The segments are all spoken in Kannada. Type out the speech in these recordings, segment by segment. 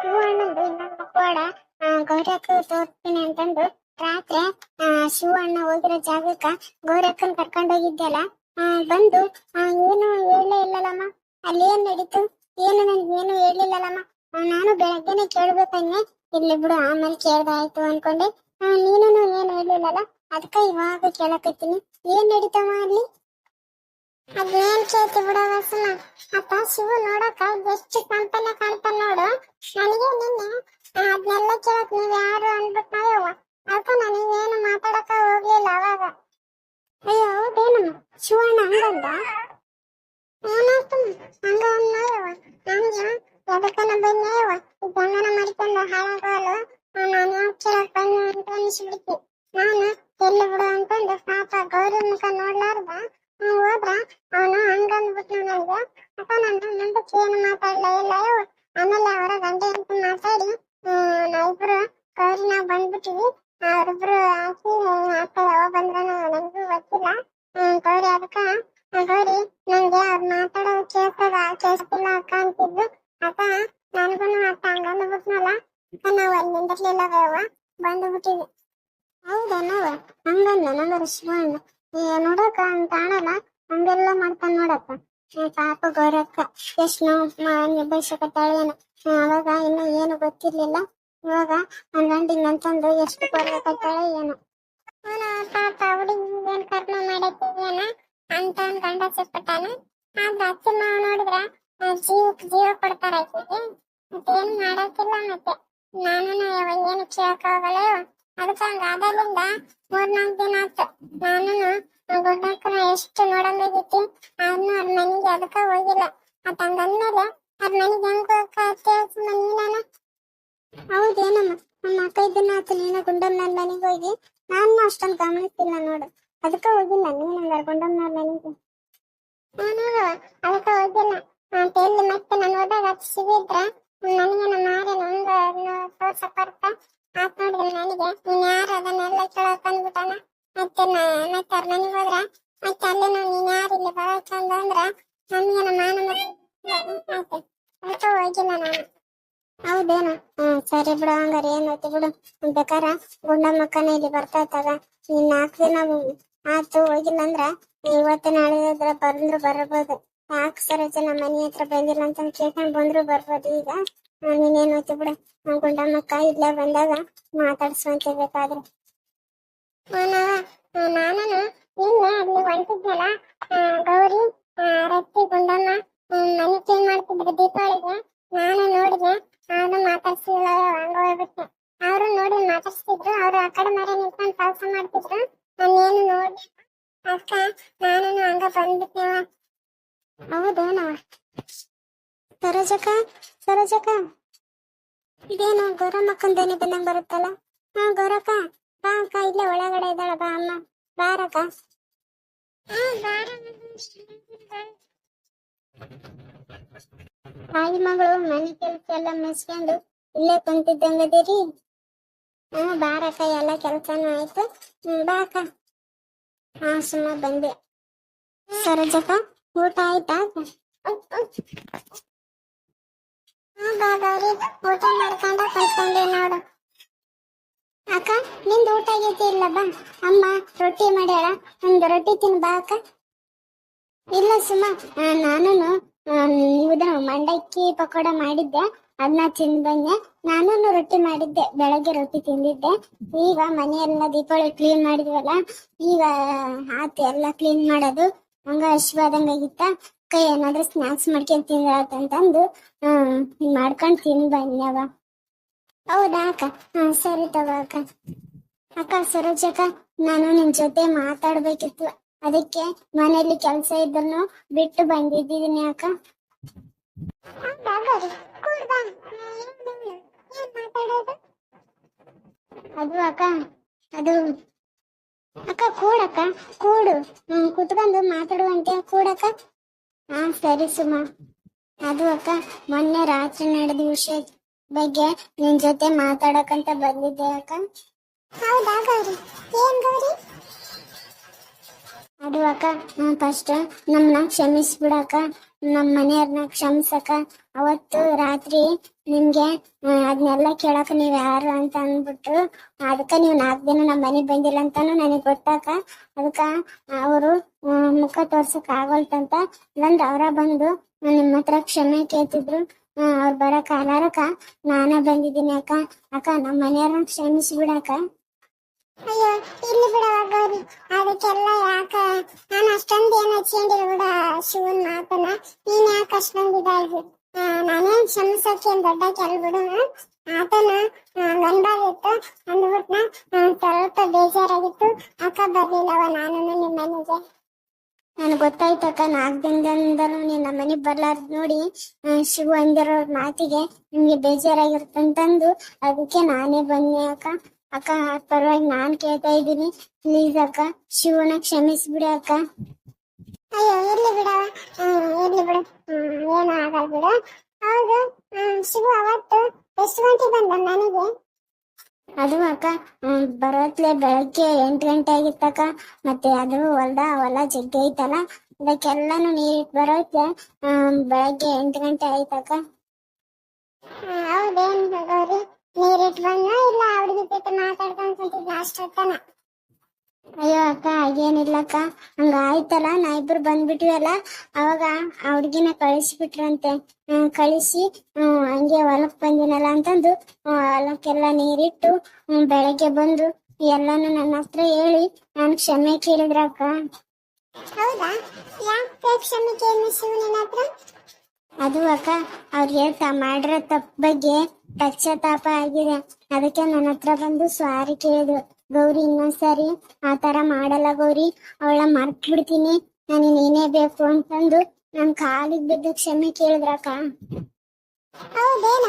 ಶಿವಣ್ಣಂದು ಇನ್ನೊಂದು ಕೋಡ ಗೌರಕ್ಕ ತೋರ್ತೀನಿ ಅಂತಂದು ರಾತ್ರಿ ಆ, ಶಿವಣ್ಣ ಹೋಗಿರೋ ಜಾಗಕ್ಕ ಗೌರಕ್ಕನ್ ಕರ್ಕೊಂಡು ಹೋಗಿದ್ದೆಲ್ಲ ಆ, ಬಂದು ಏನು ಹೇಳಲೇ ಇಲ್ಲಲ್ಲಮ್ಮ. ಅಲ್ಲಿ ಏನ್ ನಡೀತು? ಏನು ನನ್ಗೆ ಏನು ಹೇಳಲಿಲ್ಲಲ್ಲಮ್ಮ. ನಾನು ಬೆಳಗ್ಗೆನೆ ಕೇಳ್ಬೇಕನ್ನೆ ಇಲ್ಲಿ ಬಿಡು ಆಮೇಲೆ ಕೇಳ್ದಾಯ್ತು ಅನ್ಕೊಂಡೆ. ನೀನು ಏನು ಹೇಳಲಿಲ್ಲಲ್ಲ? ಅದಕ್ಕ ಇವಾಗ ಕೇಳಕತ್ತೀನಿ. ಏನ್ ನಡೀತಮ್ಮ ಅಲ್ಲಿ? ಅದೇನ್ ಕೇಳ್ತಿ ಬಿಡ ವಸನ ಅಪ್ಪ ಶಿವು ನೋಡಕ ಎಷ್ಟು ಸಂಪನ್ನ ಕಾಣ್ತಾನ ನೋಡು ನನಗೆ ನಿನ್ನೆ ಅದನ್ನೆಲ್ಲ ಕೇಳಕ್ ನೀವ್ ಯಾರು ಅನ್ಬಿಟ್ ನಾಯವ್ವ ಅದಕ್ಕ ನನಗೇನು ಮಾತಾಡಕ ಹೋಗ್ಲಿಲ್ಲ ಅವಾಗ ಅಯ್ಯೋ ಹೌದೇನಮ್ಮ ಶಿವಣ್ಣ ಹಂಗಂದ ಏನಾಯ್ತು ಹಂಗ ಅನ್ನೋಯವ್ವ ನನ್ಗೆ ಎದಕ್ಕನ ಬಂದೇಯವ್ವ ಈ ಗಂಗನ ಮಾಡ್ಕೊಂಡು ಹಾಳಾಗಲು ನಾನು ಯಾಕೆ ಕೇಳಕ್ ಬಂದೆ ಅಂತ ಅನಿಸ್ಬಿಡ್ತಿ ನಾನು ಎಲ್ಲಿ ಬಿಡು ಅನ್ಕೊಂಡು ಪಾಪ ಗೌರಿ ಮುಖ ನೋಡ್ಲಾರ್ದ ಅವ್ನ್ ಹೋದ್ರ ಅವನು ಹಂಗ ಅಂದ್ಬಿಟ್ನ ನನಗೆ ಅಪ್ಪ ನನ್ನ ಮುಂದಕ್ಕೆ ಏನು ಮಾತಾಡ್ಲ ಇಲ್ಲ ಯವ್ವ ಆಮೇಲೆ ಅವರ ಗಂಡ ಅಂತ ಮಾತಾಡಿ ಹ್ಮ್, ನಾವಿಬ್ರು ಗೌರಿನ ಬಂದ್ಬಿಟ್ಟಿವಿ ಅವ್ರಿಬ್ರು ಹಾಕಿ ಅಕ್ಕ ಯಾವ ಬಂದ್ರ ನನಗೂ ಗೊತ್ತಿಲ್ಲ ಹ್ಮ್, ಗೌರಿ ಅದಕ್ಕ ಆ ಗೌರಿ ನಂಗೆ ಅವ್ರು ಮಾತಾಡೋದು ಕೇಳ್ತದ ಕೇಳಿಸ್ತಿಲ್ಲ ಅಕ್ಕ ಅಂತಿದ್ದು ಅಕ್ಕ ನನಗೂ ಅಕ್ಕ ಹಂಗ ಅಂದ್ಬಿಟ್ನಲ್ಲ ಅಕ್ಕ ನಾವು ಅಲ್ಲಿ ನಿಂದಿರ್ಲಿಲ್ಲ ಯವ್ವ ಬಂದ್ಬಿಟ್ಟಿವಿ ಹೌದಾ ನಾವ ಹಂಗಂದ ನಂಗರ ಶಿವಣ್ಣ ಏ, ನೋಡಕ್ಕ ಹಂಗ ಕಾಣಲ್ಲ ಹಂಗೆಲ್ಲ ಮಾಡ್ತಾನ ನೋಡಕ್ಕ ಏ, ಪಾಪ ಗೌರಕ್ಕ ಎಷ್ಟ್ ನೋವು ನಿಭಾಯಿಸಕತ್ತಾಳ ಏನು ಏ, ಅವಾಗ ಇನ್ನು ಏನು ಗೊತ್ತಿರ್ಲಿಲ್ಲ ಇವಾಗ ನನ್ ಗಂಡಿಂಗ್ ಅಂತಂದು ಎಷ್ಟು ಕೊಡ್ಬೇಕಾಗ್ತಾಳ ಏನು ಅವನ ಪಾಪ ಹುಡುಗಿಗೇನ್ ಕರ್ಮ ಮಾಡತ್ತಿದೇನ ಅಂತ ಅವ್ನ್ ಗಂಡ ಸಿಕ್ಬಿಟ್ಟಾನ. ಆದ್ರ ಅತ್ತೆ ಮಾವ ನೋಡಿದ್ರ ಜೀವಕ್ ಜೀವ ಕೊಡ್ತಾರ ಆಕಿಗೆ ಮತ್ತೇನ್ ಮಾಡಕ್ಕಿಲ್ಲ ಮತ್ತೆ. ನಾನು ಏನು ಕೇಳಕ್ ಹೋಗಲ್ಲ. ಅದಕ್ಕ ಹಂಗ ಆದಾಗಿಂದ ಮೂರ್ನಾಲ್ಕು ದಿನ ಆತು ನಾನು ಗುಡ್ಡಕ್ಕನ ಎಷ್ಟು ನೋಡಂಗಾಗಿತ್ತು ಅವ್ನು ಅವ್ರ ಮನೆಗೆ ಅದಕ್ಕ ಹೋಗಿಲ್ಲ. ಅತ್ ಹಂಗಂದ್ಮೇಲೆ ಅವ್ರ ಮನೆಗೆ ಹೆಂಗ್ ಹೋಗಕ್ಕೆ ನಾನು? ಹೌದೇನಮ್ಮ. ನಮ್ಮ ಅಕ್ಕ ಇದನ್ನ ಆತು ನೀನು ಗುಂಡಮ್ಮನ ಮನೆಗೆ ಹೋಗಿ. ನಾನು ಅಷ್ಟೊಂದು ಗಮನಿಸ್ತಿಲ್ಲ ನೋಡು. ಅದಕ್ಕ ಹೋಗಿಲ್ಲ. ನೀನು ಹಂಗಾರ ಗುಂಡಮ್ಮನ ನಾನು ಅದಕ್ಕ ಹೋಗಿಲ್ಲ. ಅಂತ ಎಲ್ಲಿ ಮತ್ತೆ ನಾನು ಹೋದಾಗ ಅದು ಸಿಗಿದ್ರ ನನಗೆ ನಮ್ಮ ಹಂಗ ತೋರ್ಸಕ್ ಬರ್ತಾ ಆತ್ ನೋಡಿದ್ರೆ ನನಗೆ ನೀನ್ ಯಾರು ಅದನ್ನೆಲ್ಲ ಕೇಳಕ್ ಬಂದ್ಬಿಟ್ಟಾನ ಮತ್ತೆ ನಾ- ಮತ್ತೆ ಅವ್ರ ಮನೆಗೆ ಹೋದ್ರ ಮತ್ತೆ ಅಲ್ಲೇ ನಾವು ನೀನ್ ಯಾರು ಇಲ್ಲಿ ಬರಕ್ ಅಂದ ಅಂದ್ರ ನಮ್ಗೆ ನಮ್ಮ ಮಾನ ಮತ್ತೆ ಆಯ್ತು ಅದಕ್ಕ ಹೋಗಿಲ್ಲ ನಾನು ಹೌದೇನು ಹ್ಮ್ ಸರಿ ಬಿಡು ಹಂಗಾರ ಏನೈತಿ ಬಿಡು ಬೇಕಾರ ಗುಂಡಮ್ಮಕ್ಕನ ಇಲ್ಲಿ ಬರ್ತಾ ಇತ್ತಾಗ ನೀನ್ ನಾಲ್ಕು ದಿನ ಆತು ಹೋಗಿಲ್ಲ ಅಂದ್ರ ಇವತ್ತು ನಾಳೆ ಹತ್ರ ಬಂದ್ರು ಬರ್ಬೋದು. ಯಾಕೆ ಸರೋಜ ನಮ್ಮ ಮನೆ ಹತ್ರ ಬಂದಿಲ್ಲ ಅಂತ ಕೇಳ್ಕೊಂಡ್ ಬಂದ್ರು ಬರ್ಬೋದು ಈಗ? ನೀನೇನ್ ಹೋಯ್ತು ಬಿಡು. ಗುಂಡಮ್ಮಕ್ಕ ಇಲ್ಲೇ ಬಂದಾಗ ಮಾತಾಡ್ಸ್ಕೊಂತ ಬೇಕಾದ್ರೆ. ನಾನು ನಿನ್ನೆ ಅಲ್ಲಿ ಹೊಂಟಿದ್ನಲ್ಲ ಗೌರಿ ರತ್ತಿ, ಗುಂಡಮ್ಮ ಮನೆ ಕ್ಲೀನ್ ಮಾಡ್ತಿದ್ರು ದೀಪಾವಳಿಗೆ. ನಾನು ನೋಡಿದೆ ನಾನು ಮಾತಾಡ್ಸಿಲ್ಲ, ಹಂಗ ಹೋಗ್ಬಿಟ್ಟೆ ಅವರು ನೋಡಿ ಮಾತಾಡ್ತಿದ್ರು ಅವರು ಆ ಕಡೆ ಮರೆ ನಿಂತ್ಕೊಂಡು ಕೆಲಸ ಮಾಡ್ತಿದ್ರು. ನಾನೇನು ನೋಡಿ ಅಕ್ಕ ನಾನು ಹಂಗ ಬಂದ್ಬಿಟ್ಟೆವ ಹೌದೇನವ ಸರೋಜಕ್ಕ ಸರೋಜಕ್ಕ. ಇದೇನು ಗೌರಮ್ಮಕ್ಕಂದೇನೆ ಬಂದಂಗ್ ಬರುತ್ತಲ್ಲ? ಹಾ, ಗೌರಕ್ಕ. ಬಾ ಅಕ್ಕ, ಇಲ್ಲೇ ಒಳಗಡೆ ಇದ್ದಾಳ. ಬಾ ಅಮ್ಮ. ಬಾರಕ್ಕ. ತಾಯಿ ಮಗಳು ಮನೆ ಕೆಲಸ ಎಲ್ಲ ಮುಗಿಸ್ಕೊಂಡು ಇಲ್ಲೇ ಕುಂತಿದ್ದಂಗದಿರಿ ಹ್ಮ್, ಬಾರಕ್ಕ, ಎಲ್ಲ ಕೆಲಸನೂ ಆಯ್ತು. ಬಾ ಅಕ್ಕ. ಹಾ, ಸುಮ್ಮ ಬಂದೆ. ಸರೋಜಕ್ಕ ಊಟ ಆಯ್ತಾ? ಊಟ ಮಾಡ್ಕೊಂಡ ಕಲ್ತ್ಕೊಂಡೆ ನೋಡು. ಅಕ್ಕ, ನಿಂದು ಊಟ ಆಗೈತಿ ಇಲ್ಲ, ಬಾ. ಅಮ್ಮ, ರೊಟ್ಟಿ ಮಾಡ್ಯಾಳ. ಒಂದು ರೊಟ್ಟಿ ತಿನ್, ಬಾ ಅಕ್ಕ. ಇಲ್ಲ ಸುಮ್ಮ ನಾನು ಇವ್ದ ಮಂಡಕ್ಕಿ ಪಕೋಡ ಮಾಡಿದ್ದೆ ಅದನ್ನ ತಿಂದ್ ಬಂದೆ ನಾನು ರೊಟ್ಟಿ ಮಾಡಿದ್ದೆ, ಬೆಳಗ್ಗೆ ರೊಟ್ಟಿ ತಿಂದಿದ್ದೆ. ಈಗ ಮನೆಯೆಲ್ಲ ದೀಪಾವಳಿ ಕ್ಲೀನ್ ಮಾಡಿದ್ವಲ್ಲ, ಈಗ ಆತು ಎಲ್ಲ ಕ್ಲೀನ್ ಮಾಡೋದು. ಹಂಗ ಹಶ್ವಾದಂಗಾಗಿತ್ತ ಕೈ ಏನಾದ್ರೂ ಸ್ನಾಕ್ಸ್ ಮಾಡ್ಕೊಂಡ್ ತಿಂದ್ರಾತಂತಂದು ಹ್ಮ್ ಮಾಡ್ಕೊಂಡ್ ತಿಂದ್ ಬಂದ್ಯವ ಹೌದಾ ಅಕ್ಕ? ಹಾ, ಸರಿ ತಗೋ ಅಕ್ಕ. ಅಕ್ಕ, ಸರೋಜಕ್ಕ, ನಾನು ನಿನ್ ಜೊತೆ ಮಾತಾಡ್ಬೇಕಿತ್ತು. ಅದಕ್ಕೆ ಮನೆಯಲ್ಲಿ ಕೆಲಸ ಇದ್ರು ಬಿಟ್ಟು ಬಂದಿದ್ದೀನಿ ಅಕ್ಕ ಅದು ಅಕ್ಕ ಅದು. ಅಕ್ಕ, ಕೂಡಕ್ಕ, ಕೂಡು. ಹ್ಮ್, ಕುತ್ಕೊಂಡು ಮಾತಾಡುವಂತೆ ಕೂಡಕ್ಕ. ಹಾ, ಸರಿ ಸುಮಾ. ಅದು ಅಕ್ಕ, ಮೊನ್ನೆ ರಾತ್ರಿ ನಡೆದ ವಿಷಯ ಬಗ್ಗೆ ನಿನ್ ಜೊತೆ ಮಾತಾಡಕಂತ ಬಂದಿದ್ದೆ ಅಕ್ಕ. ಹೌದಾ ಅಕ್ಕ ಫಸ್ಟ್ ನಮ್ಮನ್ನ ಕ್ಷಮಿಸ್ಬಿಡಕ್ಕ ನಮ್ಮ ಮನೆಯವ್ರನ್ನ ಕ್ಷಮಿಸಕ ಅವತ್ತು ರಾತ್ರಿ ನಿಮ್ಗೆ ಅದನ್ನೆಲ್ಲ ಕೇಳಕ ನೀವ್ ಯಾರು ಅಂತ ಅಂದ್ಬಿಟ್ಟು, ಅದಕ್ಕ ನೀವು ನಾಲ್ಕು ದಿನ ನಮ್ಮ ಮನೆಗ್ ಬಂದಿಲ್ಲ ಅಂತಾನು ನನಗೆ ಗೊತ್ತಾಕ. ಅದಕ್ಕ ಅವರು ಮುಖ ತೋರ್ಸಕ್ ಆಗೋಲ್ತಂತ ಇಲ್ಲಂದ್ರ ಅವರ ಬಂದು ನಿಮ್ಮ ಹತ್ರ ಕ್ಷಮೆ ಕೇಳ್ತಿದ್ರು. ಅವ್ರು ಬರಕ ಅಲಾರಕ ನಾನ ಬಂದಿದ್ದೀನಿ ಅಕ್ಕ. ಅಕ್ಕ ನಮ್ಮ ಮನೆಯವ್ರನ್ನ ಕ್ಷಮಿಸಿ ಬಿಡಕ್ಕ ಅಯ್ಯೋ ಇಲ್ಲಿ ಬಿಡವ ಗೌರಿ ಅದಕ್ಕೆಲ್ಲ ಯಾಕ? ನಾನು ಅಷ್ಟೊಂದು ಏನು ಹಚ್ಕೊಂಡಿಲ್ಲ ಬಿಡ ಶಿವನ್ ಮಾತನ್ನ ನೀನ್ ಯಾಕೆ ಅಷ್ಟೊಂದು ಇದಾಗಿ? ನಾನೇನ್ ಕ್ಷಮಿಸೋಕೆ ಏನ್ ದೊಡ್ಡ ಕೆಲ್ ಬಿಡು ಆತನ ಗಂಡಾಗಿತ್ತು, ಅಂದ್ಬಿಟ್ನ ಸ್ವಲ್ಪ ಬೇಜಾರಾಗಿತ್ತು. ಅಕ್ಕ ಬರ್ಲಿಲ್ಲವ ನಾನು ನಿಮ್ಮ ಮನೆಗೆ. ನನಗೆ ಗೊತ್ತಾಯ್ತಕ್ಕ ನಾಲ್ಕು ದಿನದಿಂದಲೂ ನೀನ್ ನಮ್ಮ ಮನೆಗೆ ನೋಡಿ ಶಿವು ಅಂದಿರೋ ಮಾತಿಗೆ ನಿಮ್ಗೆ ಬೇಜಾರಾಗಿರುತ್ತಂತಂದು. ಅದಕ್ಕೆ ನಾನೇ ಬನ್ನಿ ಅಕ್ಕ. ಅಕ್ಕ ಪರವಾಗಿ ನಾನ್ ಕೇಳ್ತಾ ಇದೀನಿ ಪ್ಲೀಸ್ ಅಕ್ಕ ಶಿವನ ಕ್ಷಮಿಸ್ಬಿಡಿ ಅಕ್ಕ. ಅಯ್ಯೋ ಇರ್ಲಿ ಬಿಡ ಇರ್ಲಿ ಬಿಡು. ಏನು ಆಗಲ್ಲ ಬಿಡು. ಹೌದು ಶಿವ ಅವತ್ತು ಎಷ್ಟು ಗಂಟೆ ಬಂದ ನನಗೆ ಅದು ಅಕ್ಕ ಬರೋತ್ಲೆ ಬೆಳಗ್ಗೆ ಎಂಟು ಗಂಟೆ ಆಗಿತ್ತಕ್ಕ ಮತ್ತೆ ಅದು ಹೊಲ್ದ ಹೊಲ ಜಗ್ಗಿ ಐತಲ್ಲ ಅದಕ್ಕೆಲ್ಲಾನು ನೀರಿಟ್ಟು ಬರೋತ್ಲೆ ಬೆಳಗ್ಗೆ ಎಂಟು ಗಂಟೆ ಆಯ್ತಕ್ಕ. ಹೌದೇನ್ ಗೌರಿ ನೀರಿಟ್ಟು ಬಂದ ಇಲ್ಲ ಹುಡುಗಿ ಜೊತೆ ಮಾತಾಡ್ಕೊಂಡ್ ಕುಂತಿದ್ದ ಅಷ್ಟೊತ್ತನ ಅಯ್ಯೋ ಅಕ್ಕ ಹಾಗೇನಿಲ್ಲಕ್ಕ. ಹಂಗ ಆಯ್ತಲ್ಲ ನಾ ಇಬ್ರು ಬಂದ್ಬಿಟ್ವಲ್ಲ ಅವಾಗ ಆ ಹುಡ್ಗಿನ ಕಳಿಸ್ಬಿಟ್ರಂತೆ. ಕಳಿಸಿ ಹ್ಮ್, ಹಂಗೆ ಹೊಲಕ್ ಬಂದಿನಲ್ಲ ಅಂತಂದು ಹೊಲಕ್ಕೆಲ್ಲ ನೀರಿಟ್ಟು ಬೆಳಗ್ಗೆ ಬಂದು ಎಲ್ಲಾನು ನನ್ನ ಹತ್ರ ಹೇಳಿ ನಾನು ಕ್ಷಮೆ ಕೇಳಿದ್ರಕ್ಕ. ಹೌದಾ? ಯಾಕೆ ಕ್ಷಮೆ ಕೇಳಿ ಶಿವನ ಹತ್ರ? ಅದು ಅಕ್ಕ ಅವ್ರಿಗೆ ತ ಮಾಡಿರೋ ತಪ್ಪ ಬಗ್ಗೆ ಪಶ್ಚಾತ್ತಾಪ ಆಗಿದೆ. ಅದಕ್ಕೆ ನನ್ನ ಹತ್ರ ಬಂದು ಸ್ವಾರಿ ಕೇಳಿದ್ರು. ಗೌರಿ ಇನ್ನೊಂದ್ಸರಿ ಆ ತರ ಮಾಡಲ್ಲ ಗೌರಿ. ಅವಳ ಮರ್ತ್ ಬಿಡ್ತೀನಿ. ನಾನು ನೀನೇ ಬೇಕು ಅಂತಂದು ನನ್ ಕಾಲಿಗೆ ಬಿದ್ದು ಕ್ಷಮೆ ಕೇಳಿದ್ರಕ್ಕ ಹೌದೇನ?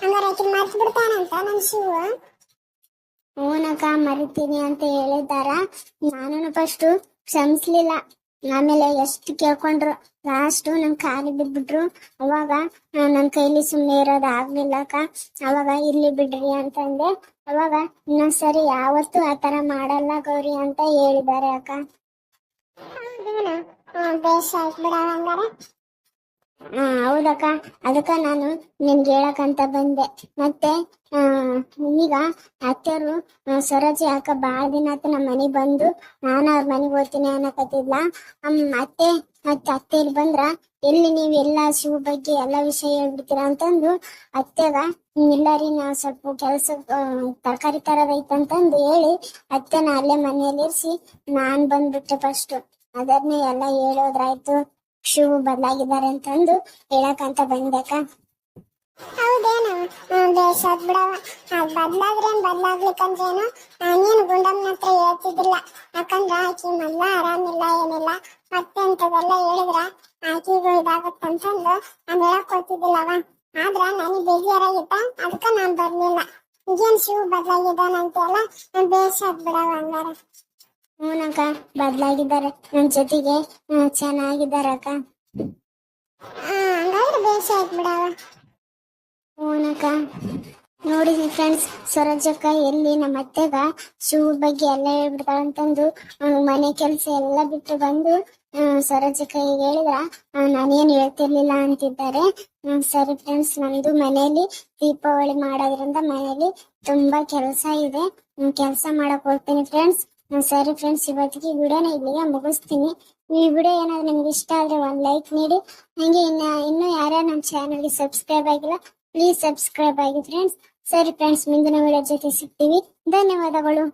ಹಂಗಾರೆ ಮರ್ತ್ ಬಿಡ್ತಾನಂತ ಶಿವ? ಹೂನಕ್ಕ ಮರಿತೀನಿ ಅಂತ ಹೇಳಿದಾರ ನಾನು ಫಸ್ಟ್ ಕ್ಷಮಿಸ್ಲಿಲ್ಲ. ಆಮೇಲೆ ಎಷ್ಟು ಕೇಳ್ಕೊಂಡ್ರು? ಲಾಸ್ಟ್ ನನ್ ಕಾಲಿ ಬಿದ್ಬಿಟ್ರು. ಅವಾಗ ನನ್ ಕೈಲಿ ಸುಮ್ಮನೆ ಇರೋದು ಆಗ್ಲಿಲ್ಲಕ್ಕ ಅವಾಗ ಇಲ್ಲಿ ಬಿಡ್ರಿ ಅಂತಂದೆ. ಅವಾಗ ಇನ್ನೊಂದ್ಸರಿ ಯಾವತ್ತೂ ತರ ಮಾಡಲ್ಲ ಗೌರಿ ಅಂತ ಹೇಳಿದ್ದಾರೆ ಅಕ್ಕ. ಬಿಡ ಹಾ ಹೌದಕ್ಕ. ಅದಕ್ಕ ನಾನು ನಿನ್ಗೆ ಹೇಳಕಂತ ಬಂದೆ. ಮತ್ತೆ ಈಗ ಅತ್ತೆಯವರು ಸರೋಜಿ ಅಕ್ಕ ಬಹಳ ದಿನ ಆತ ನಮ್ಮ ಮನೆಗ್ ಬಂದು, ನಾನು ಅವ್ರ ಮನೆಗೆ ಹೋಗ್ತೀನಿ ಅನ್ನಕತ್ತಿದ್ಲ. ಅತ್ತೆ ಮತ್ತೆ ಅತ್ತೆ ಇಲ್ಲಿ ಬಂದ್ರ, ಎಲ್ಲಿ ನೀವ್ ಎಲ್ಲಾ ಶಿವ ಬಗ್ಗೆ ಎಲ್ಲಾ ವಿಷಯ ಹೇಳ್ಬಿಡ್ತೀರಾ? ಅಂತಂದು, ಅತ್ತೆಗ ಇಲ್ಲ ರೀ ನಾವ್ ಸ್ವಲ್ಪ ಕೆಲ್ಸ ತರಕಾರಿ ತರದೈತಂತಂದು ಹೇಳಿ, ಅತ್ತೆನ ಅಲ್ಲೇ ಮನೆಯಲ್ಲಿ ಇರಿಸಿ ನಾನ್ ಬಂದ್ಬಿಟ್ಟೆ ಫಸ್ಟ್ ಅದನ್ನೇ ಎಲ್ಲಾ ಹೇಳೋದ್ರಾಯ್ತು. ಶಿವು ಬದಲಾಗಿದ್ದಾರೆ ಅಂತಂದು ಹೇಳಕಂತ ಬಂದಕ್ಕ ಹೌದೇನು ಅದ್ ಬಿಡವ. ಬದ್ಲಾದ್ರೇನ್ ಬದ್ಲಾಗ್ಲಿಕ್ಕಂದ್ರೇನು ನಾನೇನು ಗುಂಡಮ್ಮನ ಹತ್ರ ಹೇಳ್ತಿದ್ದಿಲ್ಲ. ಯಾಕಂದ್ರ ಆಕಿ ಮೊದ್ಲ ಆರಾಮಿಲ್ಲ, ಏನಿಲ್ಲ. ಮತ್ತೆ ಅಂತದೆಲ್ಲ ಹೇಳಿದ್ರ ಆಕಿಗೂ ಇದಾಗತ್ತಂತಂದು ನಾನು ಹೇಳಕ್ ಹೋಗ್ತಿದ್ದಿಲ್ಲವ. ಆದ್ರ ನನಗೆ ಬೇಜಾರಾಗಿತ್ತ ಅದಕ್ಕ ನಾನ್ ಬರ್ಲಿಲ್ಲ. ಈಗೇನ್ ಶಿವು ಬದಲಾಗಿದ್ದಾನಂತೆಲ್ಲ ನಾನ್ ಅದ್ ಬಿಡವ ಹಂಗಾರ. ಹ್ಞೂನಕ್ಕ ಬದಲಾಗಿದ್ದಾರೆ. ನನ್ನ ಜೊತೆಗೆ ಚೆನ್ನಾಗಿದ್ದಾರಕ್ಕ ಹಂಗಾದ್ರೆ ಬೇಷ್ ಆಯ್ತು ಬಿಡವ ಹ್ಞೂನಕ್ಕ ನೋಡಿ ಫ್ರೆಂಡ್ಸ್ ಸ್ವರಾಜಕ್ಕ ಎಲ್ಲಿ ನಮ್ಮ ಅತ್ತೆಗ ಶೂ ಬಗ್ಗೆ ಎಲ್ಲ ಹೇಳ್ಬಿಡ್ತಾಳಂತಂದು ಮನೆ ಕೆಲಸ ಎಲ್ಲ ಬಿಟ್ಟು ಬಂದು ಸ್ವರಾಜಕ್ಕ ಈಗ ಹೇಳಿದ್ರ ನಾನೇನು ಹೇಳ್ತಿರ್ಲಿಲ್ಲ ಅಂತಿದ್ದಾರೆ. ಸರಿ ಫ್ರೆಂಡ್ಸ್ ನಮ್ದು ಮನೆಯಲ್ಲಿ ದೀಪಾವಳಿ ಮಾಡೋದ್ರಿಂದ ಮನೆಯಲ್ಲಿ ತುಂಬಾ ಕೆಲಸ ಇದೆ. ಕೆಲಸ ಮಾಡಕ್ ಹೋಗ್ತೀನಿ ಫ್ರೆಂಡ್ಸ್ ಸರಿ ಫ್ರೆಂಡ್ಸ್ ಇವತ್ತಿಗೆ ವಿಡಿಯೋನ ಇಲ್ಲಿಗೆ ಮುಗಿಸ್ತೀನಿ. ಈ ವಿಡಿಯೋ ಏನಾದ್ರು ನಿಮ್ಗೆ ಇಷ್ಟ ಆದ್ರೆ ಒಂದ್ ಲೈಕ್ ನೀಡಿ. ಹಂಗೆ ಇನ್ನ, ಇನ್ನು ಯಾರ್ಯಾರು ನಮ್ಮ ಚಾನಲ್ಗೆ ಸಬ್ಸ್ಕ್ರೈಬ್ ಆಗಿಲ್ಲ ಪ್ಲೀಸ್ ಸಬ್ಸ್ಕ್ರೈಬ್ ಆಗಿ ಫ್ರೆಂಡ್ಸ್ ಸರಿ ಫ್ರೆಂಡ್ಸ್ ಮುಂದಿನ ವಿಡಿಯೋ ಜೊತೆ ಸಿಗ್ತೀವಿ. ಧನ್ಯವಾದಗಳು.